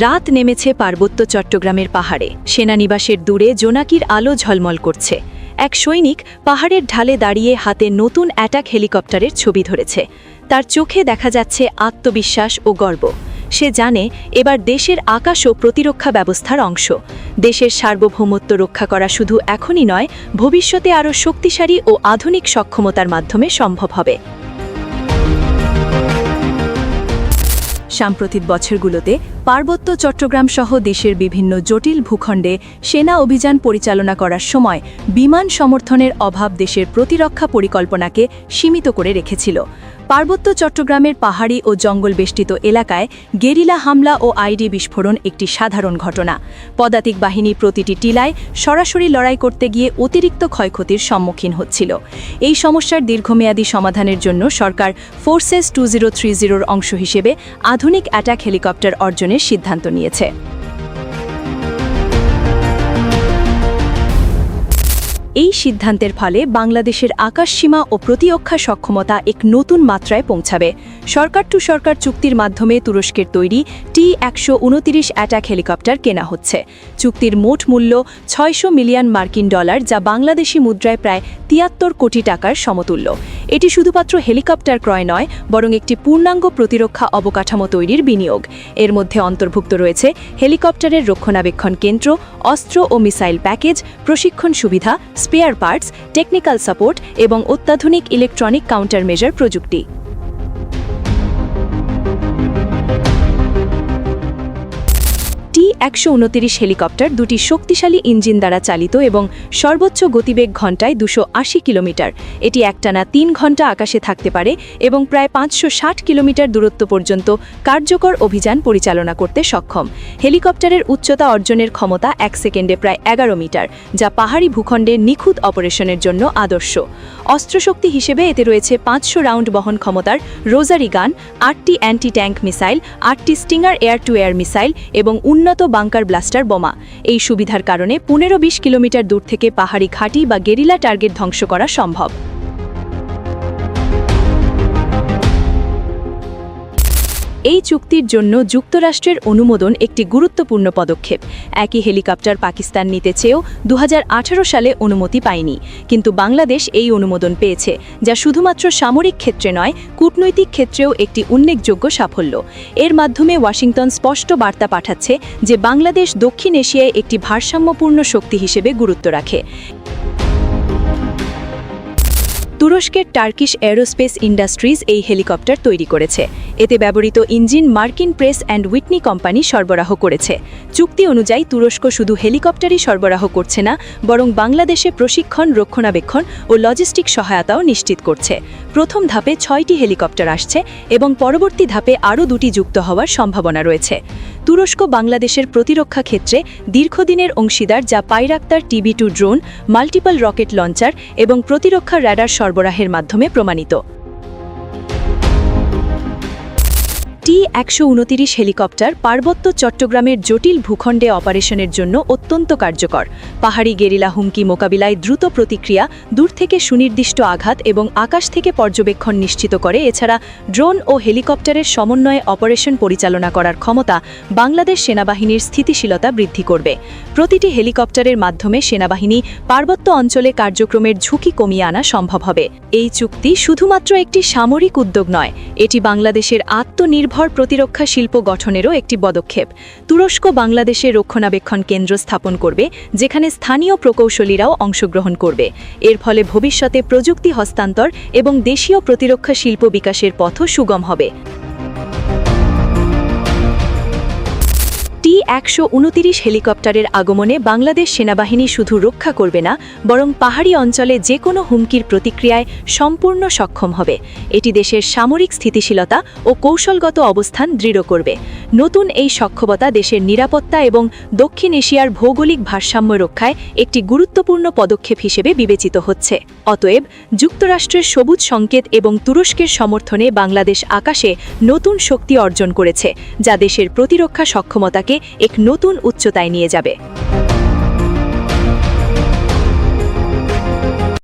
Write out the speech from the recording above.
রাত নেমেছে পার্বত্য চট্টগ্রামের পাহাড়ে। সেনানিবাসের দূরে জোনাকির আলো ঝলমল করছে। এক সৈনিক পাহাড়ের ঢালে দাঁড়িয়ে হাতে নতুন অ্যাটাক হেলিকপ্টারের ছবি ধরেছে। তার চোখে দেখা যাচ্ছে আত্মবিশ্বাস ও গর্ব। সে জানে এবার দেশের আকাশ ও প্রতিরক্ষা ব্যবস্থার অংশ। দেশের সার্বভৌমত্ব রক্ষা করা শুধু এখনই নয়, ভবিষ্যতে আরও শক্তিশালী ও আধুনিক সক্ষমতার মাধ্যমে সম্ভব হবে। সাম্প্রতিক বছরগুলোতে পার্বত্য চট্টগ্রাম সহ দেশের বিভিন্ন জটিল ভূখণ্ডে সেনা অভিযান পরিচালনা করার সময় বিমান সমর্থনের অভাব দেশের প্রতিরক্ষা পরিকল্পনাকে সীমিত করে রেখেছিল। পার্বত্য চট্টগ্রামের পাহাড়ি ও জঙ্গল বেষ্টিত এলাকায় গেরিলা হামলা ও আইডি বিস্ফোরণ একটি সাধারণ ঘটনা। পদাতিক বাহিনী প্রতিটি টিলায় সরাসরি লড়াই করতে গিয়ে অতিরিক্ত ক্ষয়ক্ষতির সম্মুখীন হচ্ছিল। এই সমস্যার দীর্ঘমেয়াদী সমাধানের জন্য সরকার ফোর্সেস টু জিরো থ্রি জিরোর অংশ হিসেবে আধুনিক অ্যাটাক হেলিকপ্টার অর্জনের সিদ্ধান্ত নিয়েছে। এই সিদ্ধান্তের ফলে বাংলাদেশের আকাশসীমা ও প্রতিরক্ষা সক্ষমতা এক নতুন মাত্রায় পৌঁছাবে। সরকার টু সরকার চুক্তির মাধ্যমে তুরস্কের তৈরি টি একশো উনতিরিশ অ্যাটাক হেলিকপ্টার কেনা হচ্ছে। চুক্তির মোট মূল্য ছয়শো মিলিয়ন মার্কিন ডলার, যা বাংলাদেশি মুদ্রায় প্রায় তিয়াত্তর কোটি টাকার সমতুল্য। এটি শুধুমাত্র হেলিকপ্টার ক্রয় নয়, বরং একটি পূর্ণাঙ্গ প্রতিরক্ষা অবকাঠামো তৈরির বিনিয়োগ। এর মধ্যে অন্তর্ভুক্ত রয়েছে হেলিকপ্টারের রক্ষণাবেক্ষণ কেন্দ্র, অস্ত্র ও মিসাইল প্যাকেজ, প্রশিক্ষণ সুবিধা স্পেয়ার পার্টস টেকনিক্যাল সাপোর্ট এবং অত্যাধুনিক ইলেকট্রনিক কাউন্টার মেজার প্রযুক্তি। টি একশো উনতিরিশ হেলিকপ্টার দুটি শক্তিশালী ইঞ্জিন দ্বারা চালিত এবং সর্বোচ্চ গতিবেগ ঘন্টায় দুশো কিলোমিটার। এটি একটানা তিন ঘণ্টা আকাশে থাকতে পারে এবং প্রায় পাঁচশো ষাট কিলোমিটার দূরত্ব পর্যন্ত কার্যকর অভিযান পরিচালনা করতে সক্ষম। হেলিকপ্টারের উচ্চতা অর্জনের ক্ষমতা এক সেকেন্ডে প্রায় এগারো মিটার, যা পাহাড়ি ভূখণ্ডে নিখুঁত অপারেশনের জন্য আদর্শ। অস্ত্রশক্তি হিসেবে এতে রয়েছে পাঁচশো রাউন্ড বহন ক্ষমতার রোজারি গান, আটটি অ্যান্টি ট্যাঙ্ক মিসাইল, আটটি stinger air to air missile এবং উন্নত বাংকার ব্লাস্টার বোমা। এই সুবিধার কারণে পনেরো বিশ কিলোমিটার দূর থেকে পাহাড়ি ঘাঁটি বা গেরিলা টার্গেট ধ্বংস করা সম্ভব। এই চুক্তির জন্য যুক্তরাষ্ট্রের অনুমোদন একটি গুরুত্বপূর্ণ পদক্ষেপ। একই হেলিকপ্টার পাকিস্তান নিতে চেয়েও দু হাজার আঠারো সালে অনুমতি পায়নি। কিন্তু বাংলাদেশ এই অনুমোদন পেয়েছে, যা শুধুমাত্র সামরিক ক্ষেত্রে নয়, কূটনৈতিক ক্ষেত্রেও একটি উল্লেখযোগ্য সাফল্য। এর মাধ্যমে ওয়াশিংটন স্পষ্ট বার্তা পাঠাচ্ছে যে বাংলাদেশ দক্ষিণ এশিয়ায় একটি ভারসাম্যপূর্ণ শক্তি হিসেবে গুরুত্ব রাখে। তুরস্কের টার্কিশ এরোস্পেস ইন্ডাস্ট্রিজ এই হেলিকপ্টার তৈরি করেছে। এতে ব্যবহৃত ইঞ্জিন মার্কিন প্রেস অ্যান্ড উইটনি কোম্পানি সরবরাহ করেছে। চুক্তি অনুযায়ী তুরস্ক শুধু হেলিকপ্টারই সরবরাহ করছে না, বরং বাংলাদেশে প্রশিক্ষণ, রক্ষণাবেক্ষণ ও লজিস্টিক সহায়তাও নিশ্চিত করছে। প্রথম ধাপে ছয়টি হেলিকপ্টার আসছে এবং পরবর্তী ধাপে আরও দুটি যুক্ত হওয়ার সম্ভাবনা রয়েছে। তুরস্ক বাংলাদেশের প্রতিরক্ষা ক্ষেত্রে দীর্ঘদিনের অংশীদার যা Bayraktar TB two drone, multiple rocket launcher এবং প্রতিরক্ষা র্যাডার সরবরাহের মাধ্যমে প্রমাণিত। টি একশো হেলিকপ্টার পার্বত্য চট্টগ্রামের জটিল ভূখণ্ডে অপারেশনের জন্য অত্যন্ত কার্যকর। পাহাড়ি গেরিলা হুমকি মোকাবিলায় দ্রুত প্রতিক্রিয়া, দূর থেকে সুনির্দিষ্ট আঘাত এবং আকাশ থেকে পর্যবেক্ষণ নিশ্চিত করে। এছাড়া ড্রোন ও হেলিকপ্টারের সমন্বয়ে অপারেশন পরিচালনা করার ক্ষমতা বাংলাদেশ সেনাবাহিনীর স্থিতিশীলতা বৃদ্ধি করবে। প্রতিটি হেলিকপ্টারের মাধ্যমে সেনাবাহিনী পার্বত্য অঞ্চলে কার্যক্রমের ঝুঁকি কমিয়ে আনা সম্ভব হবে। এই চুক্তি শুধুমাত্র একটি সামরিক উদ্যোগ নয়, এটি বাংলাদেশের আত্মনির্ভর নির্ভর প্রতিরক্ষা শিল্প গঠনেরও একটি পদক্ষেপ। তুরস্ক বাংলাদেশে রক্ষণাবেক্ষণ কেন্দ্র স্থাপন করবে, যেখানে স্থানীয় প্রকৌশলীরাও অংশগ্রহণ করবে। এর ফলে ভবিষ্যতে প্রযুক্তি হস্তান্তর এবং দেশীয় প্রতিরক্ষা শিল্প বিকাশের পথ সুগম হবে। একশো উনতিরিশ হেলিকপ্টারের আগমনে বাংলাদেশ সেনাবাহিনী শুধু রক্ষা করবে না, বরং পাহাড়ি অঞ্চলে যে কোনো হুমকির প্রতিক্রিয়ায় সম্পূর্ণ সক্ষম হবে। এটি দেশের সামরিক স্থিতিশীলতা ও কৌশলগত অবস্থান দৃঢ় করবে। নতুন এই সক্ষমতা দেশের নিরাপত্তা এবং দক্ষিণ এশিয়ার ভৌগোলিক ভারসাম্য রক্ষায় একটি গুরুত্বপূর্ণ পদক্ষেপ হিসেবে বিবেচিত হচ্ছে। অতএব, যুক্তরাষ্ট্রের সবুজ সংকেত এবং তুরস্কের সমর্থনে বাংলাদেশ আকাশে নতুন শক্তি অর্জন করেছে, যা দেশের প্রতিরক্ষা সক্ষমতাকে এক নতুন উচ্চতায় নিয়ে যাবে।